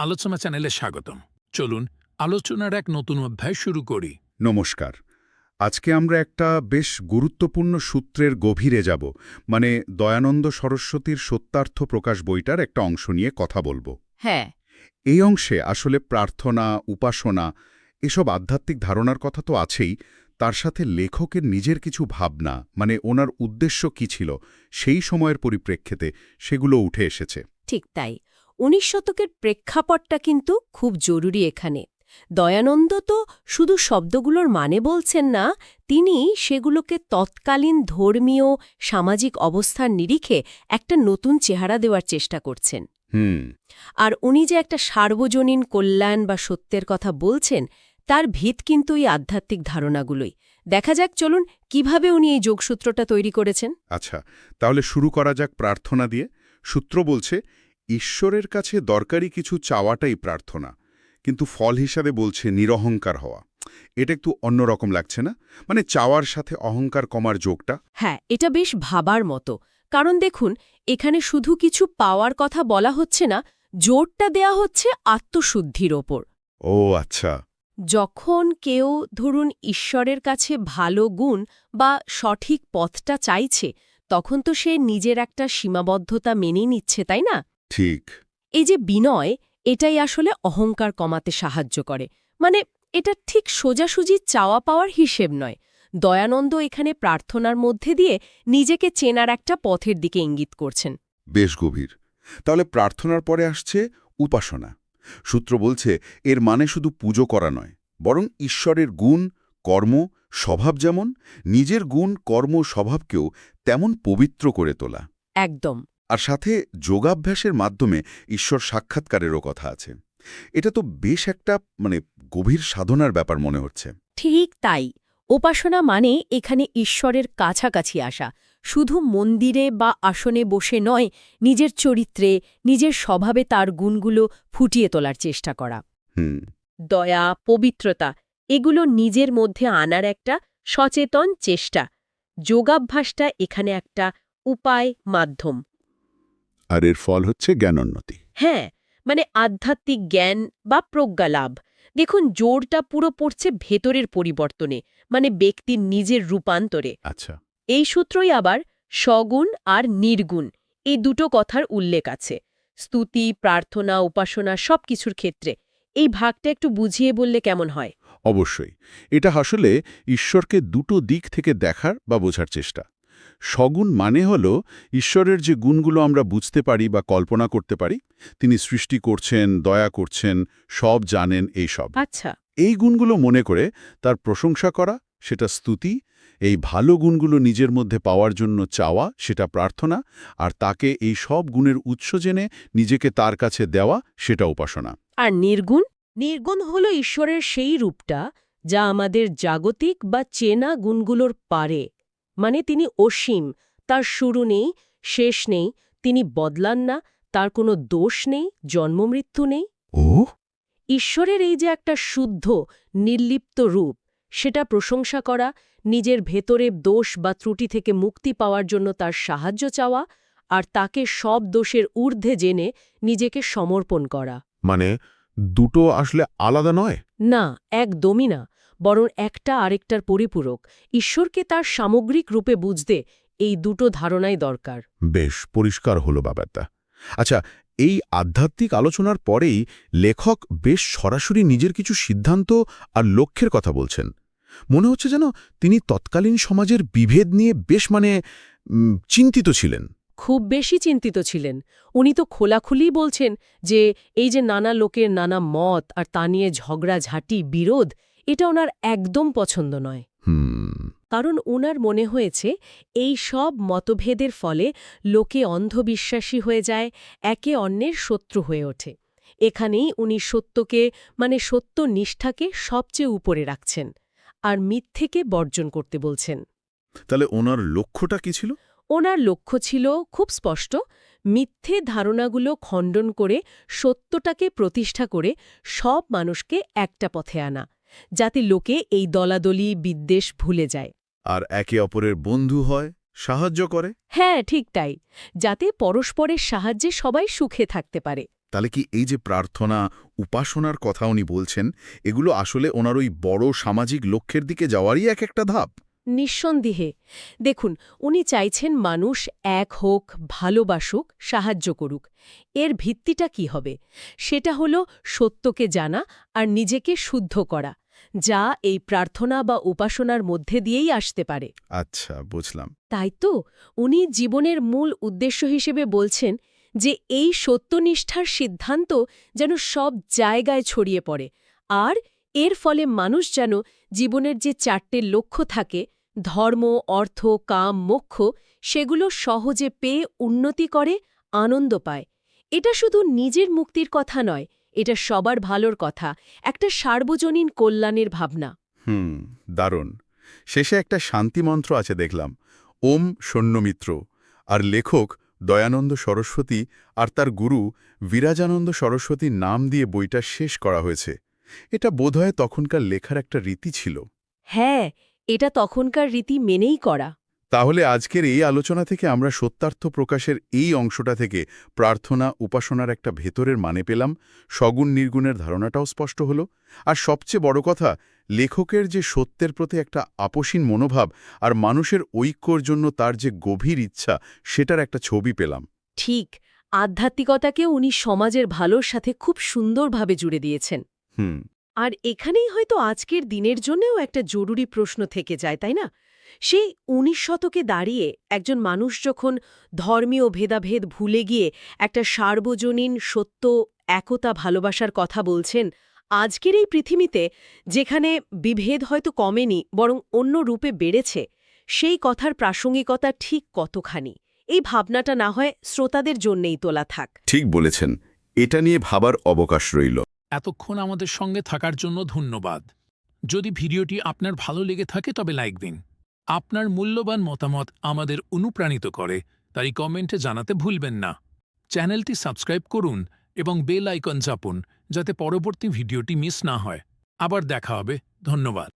আলোচনা চ্যানেলে স্বাগতম। চলুন আলোচনার এক নতুন অধ্যায় শুরু করি। নমস্কার। আজকে আমরা একটা বেশ গুরুত্বপূর্ণ সূত্রের গভীরে যাব মানে দয়ানন্দ সরস্বতীর সত্যার্থ প্রকাশ বইটার একটা অংশ নিয়ে কথা বলব। হ্যাঁ। এই অংশে আসলে প্রার্থনা উপাসনা এসব আধ্যাত্মিক ধারণার কথা তো আছেই তার সাথে লেখকের নিজের কিছু ভাবনা মানে ওনার উদ্দেশ্য কি ছিল সেই সময়ের পরিপ্রেক্ষিতে সেগুলো উঠে এসেছে। ঠিক তাই। উনিশ শতকের প্রেক্ষাপটটা কিন্তু খুব জরুরি এখানে। দয়ানন্দ তো শুধু শব্দগুলোর মানে বলছেন না তিনি সেগুলোকে তৎকালীন ধর্মীয় সামাজিক অবস্থার নিরিখে একটা নতুন চেহারা দেওয়ার চেষ্টা করছেন। হুম। আর উনি যে একটা সার্বজনীন কল্যাণ বা সত্যের কথা বলছেন তার ভিত কিন্তু এই আধ্যাত্মিক ধারণাগুলোই। দেখা যাক চলুন কীভাবে উনি এই যোগসূত্রটা তৈরি করেছেন। আচ্ছা তাহলে শুরু করা যাক প্রার্থনা দিয়ে। সূত্র বলছে ঈশ্বরের কাছে দরকারি কিছু চাওয়াটাই প্রার্থনা কিন্তু ফল হিসাবে বলছে নিরহংকার হওয়া। এটা একটু অন্যরকম লাগছে না? মানে চাওয়ার সাথে অহংকার কমার যোগটা? হ্যাঁ এটা বেশ ভাবার মতো। কারণ দেখুন এখানে শুধু কিছু পাওয়ার কথা বলা হচ্ছে না জোরটা দেয়া হচ্ছে আত্মশুদ্ধির ওপর। ও আচ্ছা। যখন কেউ ধরুন ঈশ্বরের কাছে ভালো গুণ বা সঠিক পথটা চাইছে তখন তো সে নিজের একটা সীমাবদ্ধতা মেনে নিচ্ছে তাই না? ঠিক। এই যে বিনয় এটাই আসলে অহংকার কমাতে সাহায্য করে। মানে এটা ঠিক সোজাসুজি চাওয়া পাওয়ার হিসেব নয়। দয়ানন্দ এখানে প্রার্থনার মধ্যে দিয়ে নিজেকে চেনার একটা পথের দিকে ইঙ্গিত করছেন। বেশ গভীর। তাহলে প্রার্থনার পরে আসছে উপাসনা। সূত্র বলছে এর মানে শুধু পুজো করা নয় বরং ঈশ্বরের গুণ কর্ম স্বভাব যেমন নিজের গুণ কর্ম স্বভাবকেও তেমন পবিত্র করে তোলা। একদম। আর সাথে যোগাভ্যাসের মাধ্যমে ঈশ্বর সাক্ষাৎকারেরও কথা আছে। এটা তো বেশ একটা মানে গভীর সাধনার ব্যাপার মনে হচ্ছে। ঠিক তাই। উপাসনা মানে এখানে ঈশ্বরের কাছাকাছি আসা। শুধু মন্দিরে বা আসনে বসে নয় নিজের চরিত্রে নিজের স্বভাবে তার গুণগুলো ফুটিয়ে তোলার চেষ্টা করা। হুম। দয়া পবিত্রতা এগুলো নিজের মধ্যে আনার একটা সচেতন চেষ্টা। যোগাভ্যাসটা এখানে একটা উপায় মাধ্যম। আর এর ফল হচ্ছে জ্ঞানোন্নতি। হ্যাঁ মানে আধ্যাত্মিক জ্ঞান বা প্রজ্ঞালাভ দেখুন জোরটা পুরো পড়ছে ভেতরের পরিবর্তনে মানে ব্যক্তির নিজের রূপান্তরে। আচ্ছা। এই সূত্রই আবার সগুণ আর নির্গুণ এই দুটো কথার উল্লেখ আছে। স্তুতি প্রার্থনা উপাসনা সব কিছুর ক্ষেত্রে। এই ভাগটা একটু বুঝিয়ে বললে কেমন হয়? অবশ্যই। এটা আসলে ঈশ্বরকে দুটো দিক থেকে দেখার বা বোঝার চেষ্টা। সগুণ মানে হল ঈশ্বরের যে গুণগুলো আমরা বুঝতে পারি বা কল্পনা করতে পারি তিনি সৃষ্টি করছেন দয়া করছেন সব জানেন এই সব। আচ্ছা। এই গুণগুলো মনে করে তার প্রশংসা করা সেটা স্তুতি এই ভালো গুণগুলো নিজের মধ্যে পাওয়ার জন্য চাওয়া সেটা প্রার্থনা আর তাকে এই সব গুণের উৎস জেনে নিজেকে তার কাছে দেওয়া সেটা উপাসনা। আর নির্গুণ? নির্গুণ হল ঈশ্বরের সেই রূপটা যা আমাদের জাগতিক বা চেনা গুণগুলোর পারে। মানে তিনি অসীম তার শুরু নেই শেষ নেই তিনি বদলান না তার কোনো দোষ নেই জন্মমৃত্যু নেই। ও? ঈশ্বরের এই যে একটা শুদ্ধ নির্লিপ্ত রূপ সেটা প্রশংসা করা নিজের ভেতরে দোষ বা ত্রুটি থেকে মুক্তি পাওয়ার জন্য তার সাহায্য চাওয়া আর তাকে সব দোষের ঊর্ধ্বে জেনে নিজেকে সমর্পণ করা। মানে দুটো আসলে আলাদা নয়? না একদমই না। বরং একটা আরেকটার পরিপূরক। ঈশ্বরকে তার সামগ্রিক রূপে বুঝতে এই দুটো ধারণাই দরকার। বেশ পরিষ্কার হলো ব্যাপারটা আচ্ছা এই আধ্যাত্মিক আলোচনার পরেই লেখক বেশ সরাসরি নিজের কিছু সিদ্ধান্ত আর লক্ষ্যের কথা বলছেন। মনে হচ্ছে যেন তিনি তৎকালীন সমাজের বিভেদ নিয়ে বেশ মানে চিন্তিত ছিলেন। খুব বেশি চিন্তিত ছিলেন। উনি তো খোলাখুলি বলছেন যে এই যে নানা লোকের নানা মত আর তা নিয়ে ঝগড়াঝাঁটি বিরোধ এটা ওনার একদম পছন্দ নয়। কারণ ওনার মনে হয়েছে এই সব মতভেদের ফলে লোকে অন্ধবিশ্বাসী হয়ে যায় একে অন্যের শত্রু হয়ে ওঠে। এখানেই উনি সত্যকে মানে সত্য নিষ্ঠাকে সবচেয়ে উপরে রাখছেন আর মিথ্যেকে বর্জন করতে বলছেন। তাহলে ওনার লক্ষ্যটা কি ছিল? ওনার লক্ষ্য ছিল খুব স্পষ্ট মিথ্যে ধারণাগুলো খণ্ডন করে সত্যটাকে প্রতিষ্ঠা করে সব মানুষকে একটা পথে আনা। যাতে লোকে এই দলাদলি বিদ্বেষ ভুলে যায়। আর একে অপরের বন্ধু হয় সাহায্য করে? হ্যাঁ ঠিক তাই। যাতে পরস্পরের সাহায্যে সবাই সুখে থাকতে পারে। তাহলে কি এই যে প্রার্থনা উপাসনার কথা উনি বলছেন এগুলো আসলে ওনার ওই বড় সামাজিক লক্ষ্যের দিকে যাওয়ারই এক একটা ধাপ? নিঃসন্দেহে। দেখুন উনি চাইছেন মানুষ এক হোক ভালোবাসুক সাহায্য করুক। এর ভিত্তিটা কি হবে? সেটা হলো সত্যকে জানা আর নিজেকে শুদ্ধ করা। যা এই প্রার্থনা বা উপাসনার মধ্যে দিয়েই আসতে পারে। আচ্ছা বুঝলাম। তাই তো উনি জীবনের মূল উদ্দেশ্য হিসেবে বলছেন যে এই সত্যনিষ্ঠার সিদ্ধান্ত যেন সব জায়গায় ছড়িয়ে পড়ে আর এর ফলে মানুষ যেন জীবনের যে চারটে লক্ষ্য থাকে ধর্ম অর্থ কাম মোক্ষ সেগুলো সহজে পেয়ে উন্নতি করে আনন্দ পায়। এটা শুধু নিজের মুক্তির কথা নয় এটা সবার ভালোর কথা একটা সার্বজনীন কল্যাণের ভাবনা। হুম দারুণ। শেষে একটা শান্তি মন্ত্র আছে দেখলাম ওম সৈন্যমিত্র আর লেখক দয়ানন্দ সরস্বতী আর তার গুরু বিরাজানন্দ সরস্বতীর নাম দিয়ে বইটা শেষ করা হয়েছে। এটা বোধহয় তখনকার লেখার একটা রীতি ছিল। হ্যাঁ এটা তখনকার রীতি মেনেই করা। তাহলে আজকের এই আলোচনা থেকে আমরা সত্যার্থ প্রকাশের এই অংশটা থেকে প্রার্থনা উপাসনার একটা ভেতরের মানে পেলাম সগুণ নির্গুণের ধারণাটাও স্পষ্ট হলো আর সবচেয়ে বড় কথা লেখকের যে সত্যের প্রতি একটা আপসীন মনোভাব আর মানুষের ঐক্যর জন্য তার যে গভীর ইচ্ছা সেটার একটা ছবি পেলাম। ঠিক আধ্যাত্মিকতাকে উনি সমাজের ভালোর সাথে খুব সুন্দরভাবে জুড়ে দিয়েছেন। হুম। আর এখানেই হয়তো আজকের দিনের জন্যও একটা জরুরি প্রশ্ন থেকে যায় তাই না? সেই উনিশ শতকে দাঁড়িয়ে একজন মানুষ যখন ধর্মীয় ভেদাভেদ ভুলে গিয়ে একটা সার্বজনীন সত্য একতা ভালোবাসার কথা বলছেন আজকের এই পৃথিবীতে যেখানে বিভেদ হয়তো কমেনি বরং অন্য রূপে বেড়েছে সেই কথার প্রাসঙ্গিকতা ঠিক কতখানি? এই ভাবনাটা না হয় শ্রোতাদের জন্যেই তোলা থাক। ঠিক বলেছেন এটা নিয়ে ভাবার অবকাশ রইল। এতক্ষণ আমাদের সঙ্গে থাকার জন্য ধন্যবাদ। যদি ভিডিওটি আপনার ভালো লেগে থাকে তবে লাইক দিন। আপনার মূল্যবান মতামত আমাদের অনুপ্রাণিত করে, তাই কমেন্টে জানাতে ভুলবেন না। চ্যানেলটি সাবস্ক্রাইব করুন এবং বেল আইকন চাপুন, যাতে পরবর্তী ভিডিওটি মিস না হয়। আবার দেখা হবে। ধন্যবাদ।